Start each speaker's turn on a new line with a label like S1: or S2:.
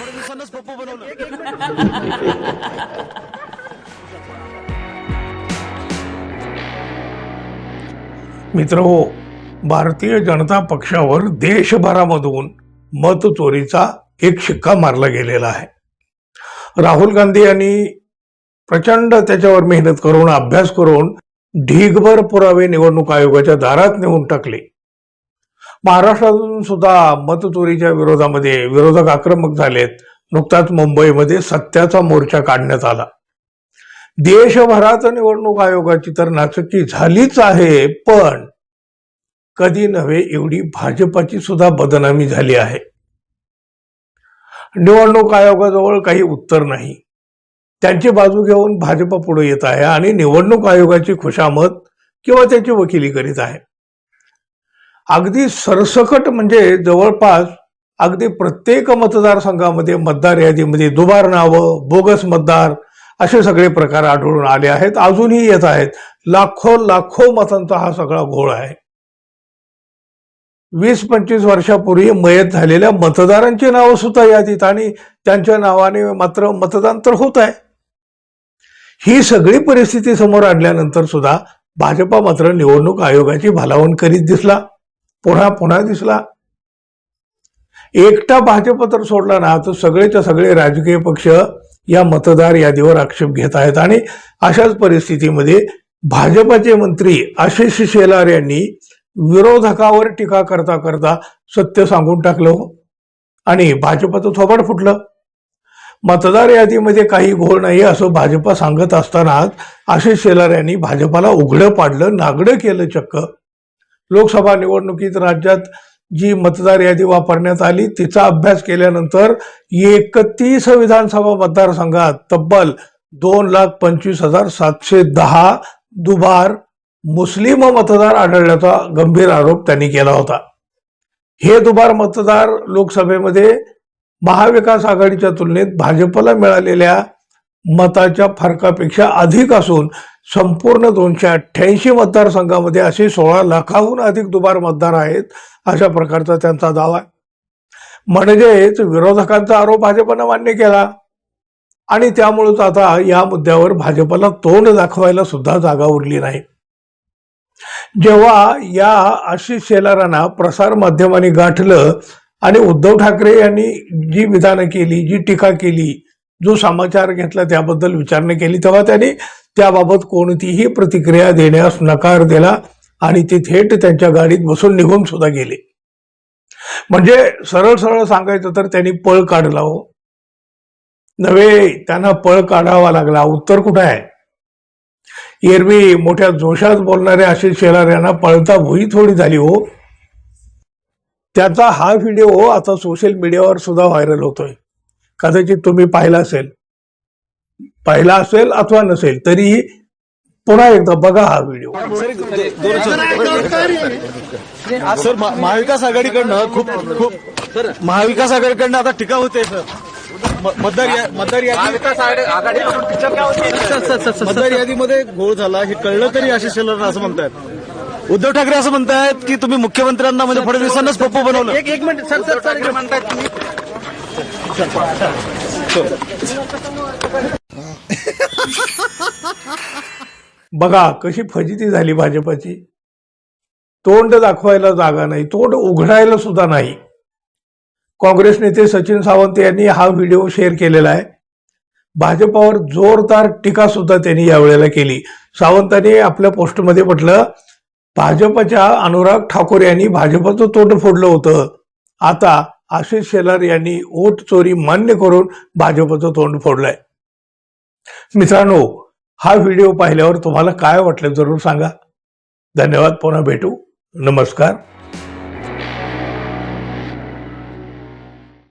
S1: फडणवीसांनाच पप्पू बनवलं
S2: मित्र हो भारतीय जनता पक्षावर देशभरामधून मत चोरीचा एक शिक्का मारला गेलेला आहे. राहुल गांधी यांनी प्रचंड त्याच्यावर मेहनत करून अभ्यास करून ढीगभर पुरावे निवडणूक आयोगाच्या दारात नेऊन टाकले. महाराष्ट्रातून सुद्धा मतचोरीच्या विरोधामध्ये विरोधक आक्रमक झालेत. नुकताच मुंबईमध्ये सत्याचा मोर्चा काढण्यात आला. देशभरात निवडणूक आयोगाची तर नाचकी झालीच आहे पण कधी नव्हे एवढी भाजपाची सुद्धा बदनामी झाली आहे. निवडणूक आयोगाजवळ काही उत्तर नाही. त्यांची बाजू घेऊन भाजप पुढे येत आहे आणि निवडणूक आयोगाची खुशामत किंवा त्याची वकिली करीत आहे. अगदी सरसकट म्हणजे जवळपास अगदी प्रत्येक मतदारसंघामध्ये मतदार यादीमध्ये दुबार नावं बोगस मतदार असे सगळे प्रकार आढळून आले आहेत. अजूनही येत आहेत. लाखो लाखो मतांचा हा सगळा घोळ आहे. वीस पंचवीस वर्षापूर्वी मयत झालेल्या मतदारांची नावं सुद्धा यादीत आणि त्यांच्या नावाने मात्र मतदान तर होत आहे. ही सगळी परिस्थिती समोर आणल्यानंतर सुद्धा भाजपा मात्र निवडणूक आयोगाची भलावण करीत दिसला. पुन्हा पुन्हा दिसला. एकटा भाजप तर सोडला ना तर सगळेच्या सगळे राजकीय पक्ष या मतदार यादीवर आक्षेप घेत आहेत. आणि अशाच परिस्थितीमध्ये भाजपाचे मंत्री आशिष शेलार यांनी विरोधकावर टीका करता करता सत्य सांगून टाकलं हो. आणि भाजपाचं थोबाड फुटलं. मतदार यादीमध्ये काही घोळ नाही असं भाजपा सांगत असतानाच आशिष शेलार यांनी भाजपाला उघडं पाडलं नागडं केलं चक्क. लोकसभा निवडणुकीत राज्यात जी मतदार यादी वापरण्यात आली तिचा अभ्यास केल्यानंतर एकतीस विधानसभा मतदारसंघात तब्बल दोन लाख पंचवीस हजार सातशे दहा दुबार मुस्लिम मतदार आढळल्याचा गंभीर आरोप त्यांनी केला होता. हे दुबार मतदार लोकसभेमध्ये महाविकास आघाडीच्या तुलनेत भाजपला मिळालेल्या मताच्या फरकापेक्षा अधिक असून संपूर्ण दोनशे अठ्ठ्याऐंशी मतदारसंघामध्ये असे सोळा लाखाहून अधिक दुबार मतदार आहेत अशा प्रकारचा त्यांचा दावा आहे. म्हणजेच विरोधकांचा आरोप भाजपनं मान्य केला. आणि त्यामुळेच आता या मुद्द्यावर भाजपला तोंड दाखवायला सुद्धा जागा उरली नाही. जेव्हा या आशिष शेलारांना प्रसार माध्यमांनी गाठलं आणि उद्धव ठाकरे यांनी जी विधानं केली जी टीका केली जो समाचार घेतला त्याबद्दल विचारणा केली तेव्हा त्यांनी त्याबाबत कोणतीही प्रतिक्रिया देण्यास नकार दिला आणि ते थेट त्यांच्या गाडीत बसून निघून सुद्धा गेले. म्हणजे सरळ सरळ सांगायचं तर त्यांनी पळ काढला हो. नव्हे त्यांना पळ काढावा लागला. उत्तर कुठं आहे? एरवी मोठ्या जोशात बोलणाऱ्या आशिष शेलार यांना पळता भुई थोडी झाली हो. त्याचा हा व्हिडिओ आता सोशल मीडियावर सुद्धा व्हायरल होतोय. कदाचित तुम्ही पाहिला असेल. पाहिला असेल अथवा नसेल तरीही पुन्हा एकदा बघा हा व्हिडिओ.
S1: सर महा- महाविकास आघाडीकडनं खूप खूप महाविकास आघाडीकडनं आता टीका होते सर. मतदार या- मतदार यादी मतदार यादीमध्ये घोळ झाला हे कळलं तरी आशिष शेलार असं म्हणतायत. उद्धव ठाकरे असं म्हणतायत की तुम्ही मुख्यमंत्र्यांना म्हणजे फडणवीसांनाच पप्पू बनवलं. एक एक मिनिट सर सर सर म्हणतायत तुम्ही.
S2: बघा कशी फजिती झाली भाजपाची. तोंड दाखवायला जागा नाही तोंड उघडायला सुद्धा नाही. काँग्रेस नेते सचिन सावंत यांनी हा व्हिडिओ शेअर केलेला आहे. भाजपावर जोरदार टीका सुद्धा त्यांनी यावेळेला केली. सावंतांनी आपल्या पोस्टमध्ये म्हटलं भाजपच्या अनुराग ठाकूर यांनी भाजपचं तोंड फोडलं होतं. आता आशिष शेलार यांनी ओट चोरी मान्य करून भाजपचं तोंड फोडलंय. मित्रांनो हा व्हिडिओ पाहिल्यावर तुम्हाला काय वाटलं जरूर सांगा. धन्यवाद पुन्हा भेटू. नमस्कार.